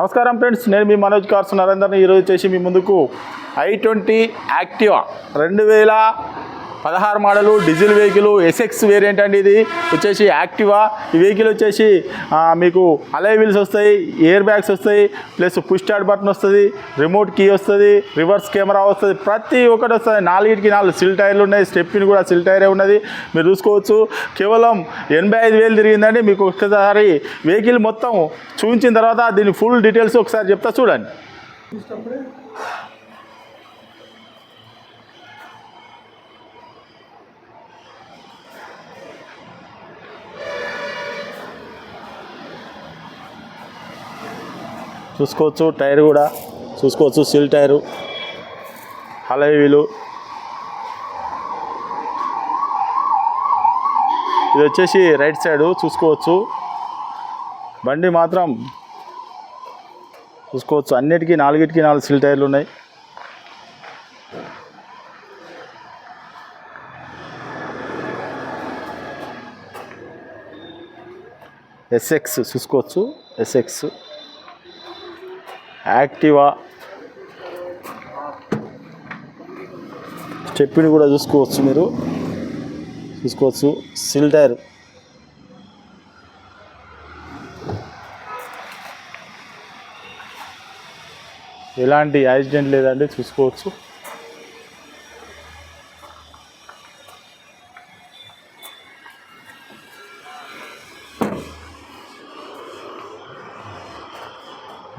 నమస్కారం ఫ్రెండ్స్ నేను మీ మనోజ్ కార్స్ నరేందర్ని ఈరోజు చేసి మీ ముందుకు. I twenty Activa? రెండు వేల పదహారు model diesel vehicle SX variant అండి ఇది. వచ్చేసి యాక్టివా. ఈ వెహికల్ వచ్చేసి మీకు అలై వీల్స్ వస్తాయి ఎయిర్ బ్యాగ్స్ వస్తాయి ప్లస్ పుష్ స్టార్ట్ బటన్ వస్తుంది రిమోట్ కీ వస్తుంది రివర్స్ కెమెరా వస్తుంది. ప్రతి ఒక్కటి వస్తుంది. నాలుగిటికి నాలుగు సిల్ టైర్లు ఉన్నాయి. స్టెప్ని కూడా సిల్ టైరే ఉన్నది. మీరు చూసుకోవచ్చు. కేవలం ఎనభై ఐదు వేలు తిరిగిందండి. మీకు ఒకసారి వెహికల్ మొత్తం చూపించిన తర్వాత దీని ఫుల్ డీటెయిల్స్ ఒకసారి చెప్తా చూడండి. చూసుకోవచ్చు టైర్ కూడా చూసుకోవచ్చు సిల్ టైరు హలై వీలు. ఇది వచ్చేసి రైట్ సైడ్ చూసుకోవచ్చు. బండి మాత్రం చూసుకోవచ్చు. అన్నిటికీ నాలుగిటికి నాలుగు సిల్ టైర్లు ఉన్నాయి. ఎస్ఎక్స్ చూసుకోవచ్చు. ఎస్ఎక్స్. యాక్టివా? స్టెప్పిని కూడా చూసుకోవచ్చు మీరు. చూసుకోవచ్చు. సిల్ టైర్. ఎలాంటి యాక్సిడెంట్ లేదండి చూసుకోవచ్చు.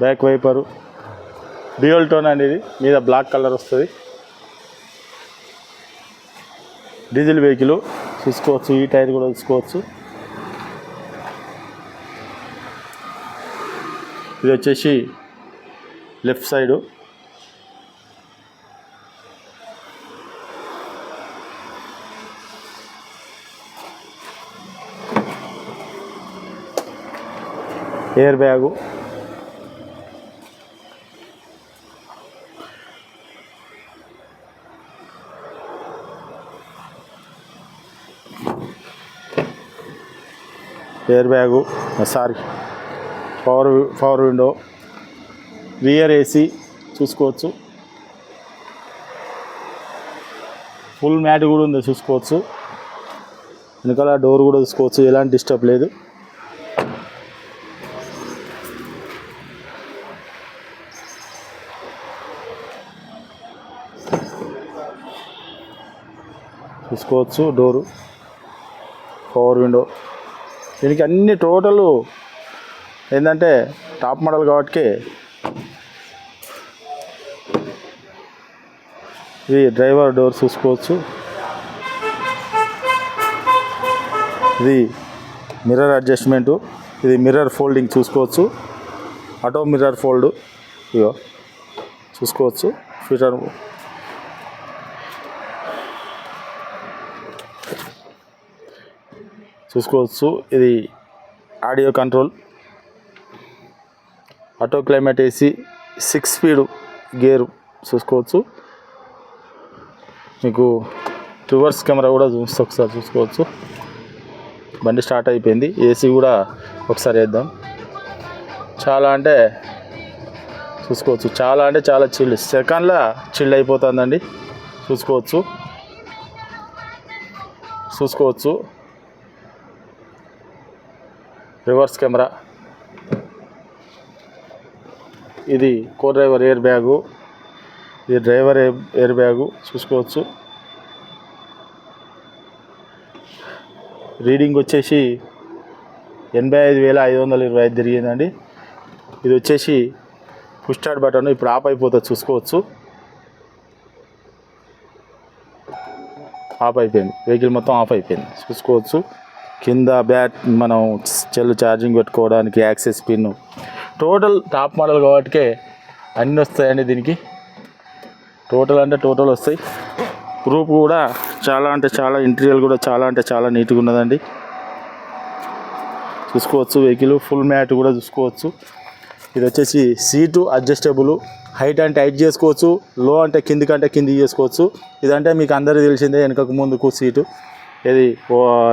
Back viper. డ్యూయల్ టోన్ అండి ఇది మీద బ్లాక్ కలర్ వస్తుంది. డీజిల్ వెహికల్ చూసుకోవచ్చు ఈ టైర్ కూడా చూసుకోవచ్చు ఇది వచ్చేసి left side. Air bag. Air bag sorry power power window rear AC చూసుకోవచ్చు. ఫుల్ మ్యాట్ కూడా ఉంది చూసుకోవచ్చు. వెనకాల డోర్ కూడా చూసుకోవచ్చు ఎలాంటి డిస్టర్బ్ లేదు. చూసుకోవచ్చు డోరు పవర్ విండో. దీనికి అన్ని టోటల్ ఏంటంటే టాప్ మోడల్ కాబట్టి ఇది డ్రైవర్ డోర్ చూసుకోవచ్చు. ఇది మిర్రర్ అడ్జస్ట్మెంటు ఇది మిర్రర్ ఫోల్డింగ్ చూసుకోవచ్చు. ఆటో మిర్రర్ ఫోల్డ్ ఇగో చూసుకోవచ్చు. ఫిటర్ చూసుకోవచ్చు. ఇది audio control. Auto climate AC six speed gear చూసుకోవచ్చు. మీకు రివర్స్ కెమెరా కూడా చూస్తే ఒకసారి చూసుకోవచ్చు. బండి స్టార్ట్ అయిపోయింది. ఏసీ కూడా ఒకసారి వేద్దాం. చాలా అంటే చూసుకోవచ్చు. చాలా అంటే చాలా చిల్. సెకండ్లో చిల్ అయిపోతుందండి. చూసుకోవచ్చు. చూసుకోవచ్చు. Reverse camera. ఇది కో డ్రైవర్ ఎయిర్ బ్యాగు. ఇది డ్రైవర్ ఎయిర్- బ్యాగు చూసుకోవచ్చు. రీడింగ్ వచ్చేసి ఎనభై ఐదు వేల ఐదు వందల ఇరవై ఐదు తిరిగిందండి. ఇది వచ్చేసి పుష్ బటన్ ఇప్పుడు ఆఫ్ అయిపోతుంది చూసుకోవచ్చు. ఆఫ్ అయిపోయింది. వెహికల్ మొత్తం ఆఫ్ అయిపోయింది. చూసుకోవచ్చు. కింద బ్యాట్ మనం చెల్లు ఛార్జింగ్ పెట్టుకోవడానికి access pin. Total top model కాబట్టి అన్నీ వస్తాయండి దీనికి. టోటల్ అంటే టోటల్ వస్తాయి. గ్రూప్ కూడా చాలా అంటే చాలా ఇంటీరియర్ కూడా చాలా అంటే చాలా నీట్గా ఉన్నదండి. చూసుకోవచ్చు వెహికల్ ఫుల్ మ్యాట్ కూడా చూసుకోవచ్చు. ఇది వచ్చేసి సీటు అడ్జస్టబుల్. హైట్ అంటే హైట్ చేసుకోవచ్చు లో అంటే కిందికంటే అంటే చేసుకోవచ్చు. ఇదంటే మీకు అందరికీ తెలిసిందే వెనకకు ముందుకు సీటు. ఇది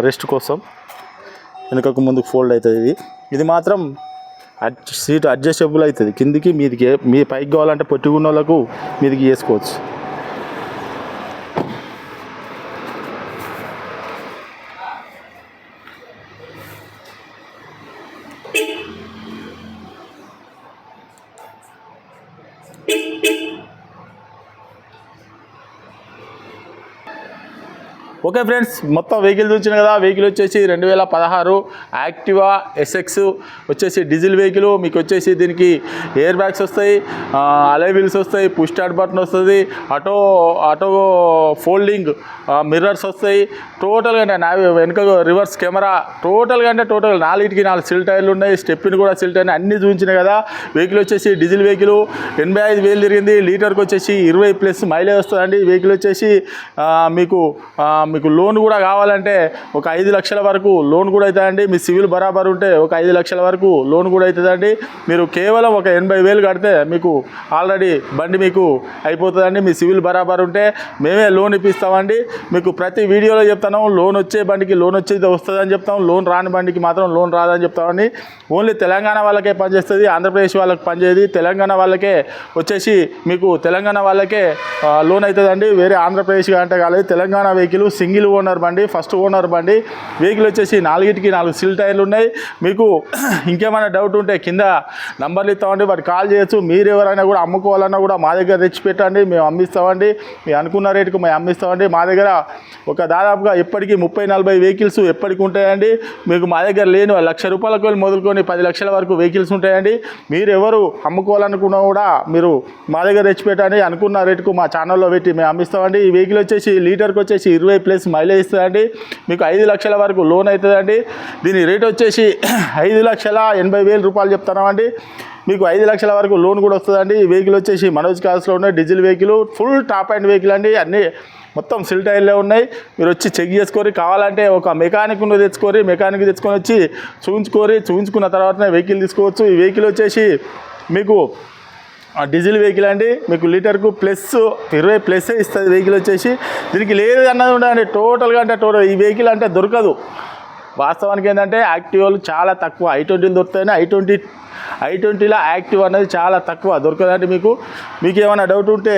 రెస్ట్ కోసం. వెనుకకు ముందుకు ఫోల్డ్ అవుతుంది ఇది. ఇది మాత్రం అడ్- సీట్ అడ్జస్టబుల్ అవుతుంది. కిందికి మీదికి మీ పైకి కావాలంటే పొట్టుకున్న వాళ్ళకు మీదికి వేసుకోవచ్చు. ఓకే ఫ్రెండ్స్ మొత్తం వెహికల్ చూసిన కదా వెహికల్ వచ్చేసి రెండు వేల పదహారు యాక్టివా ఎస్ఎక్స్ వచ్చేసి డీజిల్ వెహికల్ మీకు వచ్చేసి దీనికి ఎయిర్ బ్యాగ్స్ వస్తాయి అలై వీల్స్ వస్తాయి పుష్ స్టార్ట్ బటన్ వస్తుంది ఆటో ఆటో ఫోల్డింగ్ మిర్రర్స్ వస్తాయి టోటల్గా అంటే నా వెనుక రివర్స్ కెమెరా టోటల్గా అంటే టోటల్ నాలుగిటికి నాలుగు సిల్ టైర్లు ఉన్నాయి స్టెప్ని కూడా సిల్ టైర్ అన్ని చూపించిన కదా వెహికల్ వచ్చేసి డీజిల్ వెహికల్ ఎనభై ఐదు వేలు తిరిగింది లీటర్కి వచ్చేసి ఇరవై ప్లస్ మైలేజ్ వస్తుందండి వెహికల్ వచ్చేసి మీకు మీకు లోన్ కూడా కావాలంటే ఒక ఐదు లక్షల వరకు లోన్ కూడా అవుతుందండి. మీ సివిల్ బరాబర్ ఉంటే ఒక ఐదు లక్షల వరకు లోన్ కూడా అవుతుందండి. మీరు కేవలం ఒక ఎనభై వేలు కడితే మీకు ఆల్రెడీ బండి మీకు అయిపోతుందండి. మీ సివిల్ బరాబర్ ఉంటే మేమే లోన్ ఇప్పిస్తామండి. మీకు ప్రతి వీడియోలో చెప్తాను లోన్ వచ్చే బండికి లోన్ వచ్చేది వస్తుందని చెప్తాం. లోన్ రాని బండికి మాత్రం లోన్ రాదని చెప్తామండి. ఓన్లీ తెలంగాణ వాళ్ళకే పనిచేస్తుంది ఆంధ్రప్రదేశ్ వాళ్ళకి పనిచేయదు. తెలంగాణ వాళ్ళకే వచ్చేసి మీకు తెలంగాణ వాళ్ళకే లోన్ అవుతుందండి. వేరే ఆంధ్రప్రదేశ్ అంటే కాలేదు. తెలంగాణ వెహికల్ సింగిల్ ఓనర్ బండి ఫస్ట్ ఓనర్ బండి. వెహికల్ వచ్చేసి నాలుగిటికి నాలుగు సిల్ టైర్లు ఉన్నాయి. మీకు ఇంకేమైనా డౌట్ ఉంటే కింద నంబర్లు ఇస్తామండి. వాటి కాల్ చేయొచ్చు. మీరు ఎవరైనా కూడా అమ్ముకోవాలన్నా కూడా మా దగ్గర తెచ్చి పెట్టండి. మేము అమ్మిస్తామండి. మేము అనుకున్న రేటుకు మేము అమ్మిస్తామండి. మా దగ్గర ఒక దాదాపుగా ఎప్పటికీ ముప్పై నలభై వెహికల్స్ ఎప్పటికి ఉంటాయండి. మీకు మా దగ్గర లేని లక్ష రూపాయలకు వెళ్ళి మొదలుకొని పది లక్షల వరకు వెహికల్స్ ఉంటాయండి. మీరు ఎవరు అమ్ముకోవాలనుకున్నా కూడా మీరు మా దగ్గర తెచ్చి పెట్టండి. అనుకున్న రేటుకు మా ఛానల్లో పెట్టి మేము అమ్మిస్తామండి. ఈ వెహికల్ వచ్చేసి లీటర్కి వచ్చేసి ఇరవై ప్లస్ మైలేజ్ ఇస్తుందండి. మీకు ఐదు లక్షల వరకు లోన్ అవుతుందండి దీని రేట్ వచ్చేసి ఐదు లక్షల ఎనభై వేల రూపాయలు చెప్తున్నామండి. మీకు ఐదు లక్షల వరకు లోన్ కూడా వస్తుందండి. ఈ వెహికల్ వచ్చేసి మనోజ్ కార్స్లో ఉన్న diesel vehicle full top and vehicle అండి. అన్నీ మొత్తం సిల్ టైర్లే ఉన్నాయి. మీరు వచ్చి చెక్ చేసుకొని కావాలంటే ఒక మెకానిక్ తెచ్చుకొని మెకానిక్ తెచ్చుకొని వచ్చి చూపించుకొని చూపించుకున్న తర్వాతనే వెహికల్ తీసుకోవచ్చు. ఈ వెహికల్ వచ్చేసి మీకు డీజిల్ వెహికల్ అండి మీకు లీటర్కు ప్లస్ ఇరవై ప్లస్ ఇస్తుంది వెహికల్ వచ్చేసి. దీనికి లేదు అన్నది ఉండదండి టోటల్గా అంటే టోటల్ ఈ వెహికల్ అంటే దొరకదు. వాస్తవానికి ఏంటంటే యాక్టివాలు చాలా తక్కువ. ఐ ట్వంటీని దొరుకుతాయని ఐ ట్వంటీ ఐ ట్వంటీలో యాక్టివ్ అనేది చాలా తక్కువ దొరకదండి మీకు. మీకు ఏమైనా డౌట్ ఉంటే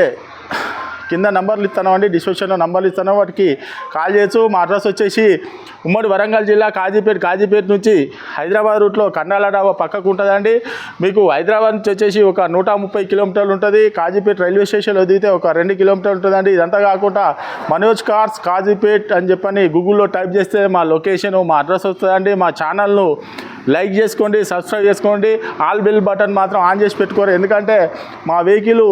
కింద నంబర్లు ఇస్తాను అండి డిస్క్రిప్షన్లో నంబర్లు ఇస్తాను వాటికి కాల్ చేయొచ్చు. మా అడ్రస్ వచ్చేసి ఉమ్మడి వరంగల్ జిల్లా కాజీపేట కాజీపేట నుంచి హైదరాబాద్ రూట్లో కండాల డాబా పక్కకు ఉంటుందండి. మీకు హైదరాబాద్ నుంచి వచ్చేసి ఒక నూట ముప్పై కిలోమీటర్లు ఉంటుంది. కాజీపేట రైల్వే స్టేషన్లో దిగితే ఒక రెండు కిలోమీటర్లు ఉంటుందండి. ఇదంతా కాకుండా మనోజ్ కార్స్ కాజీపేట్ అని చెప్పని గూగుల్లో టైప్ చేస్తే మా లొకేషన్ మా అడ్రస్ వస్తుందండి. మా ఛానల్ను లైక్ చేసుకోండి సబ్స్క్రైబ్ చేసుకోండి ఆల్ బిల్ బటన్ మాత్రం ఆన్ చేసి పెట్టుకోరు. ఎందుకంటే మా వెహికల్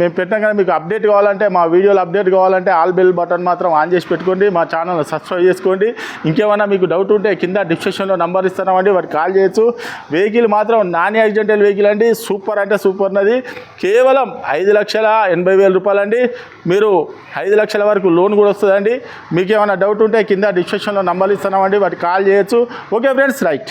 మేము పెట్టాం కానీ మీకు అప్డేట్ కావాలంటే మా వీడియోలు అప్డేట్ కావాలంటే ఆల్ బిల్ బటన్ మాత్రం ఆన్ చేసి పెట్టుకోండి మా ఛానల్ సబ్స్క్రైబ్ చేసుకోండి. ఇంకేమైనా మీకు డౌట్ ఉంటే కింద డిస్క్రిప్షన్లో నంబర్ ఇస్తున్నామండి వాటికి కాల్ చేయొచ్చు. వెహికల్ మాత్రం నాన్ యాక్సిడెంటల్ వెహికల్ అండి సూపర్ అంటే సూపర్ నది కేవలం ఐదు లక్షల ఎనభై వేల రూపాయలండి. మీరు ఐదు లక్షల వరకు లోన్ కూడా వస్తుందండి. మీకు ఏమైనా డౌట్ ఉంటే కింద డిస్క్రిప్షన్లో నంబర్లు ఇస్తున్నామండి వాటికి కాల్ చేయొచ్చు. Okay friends right.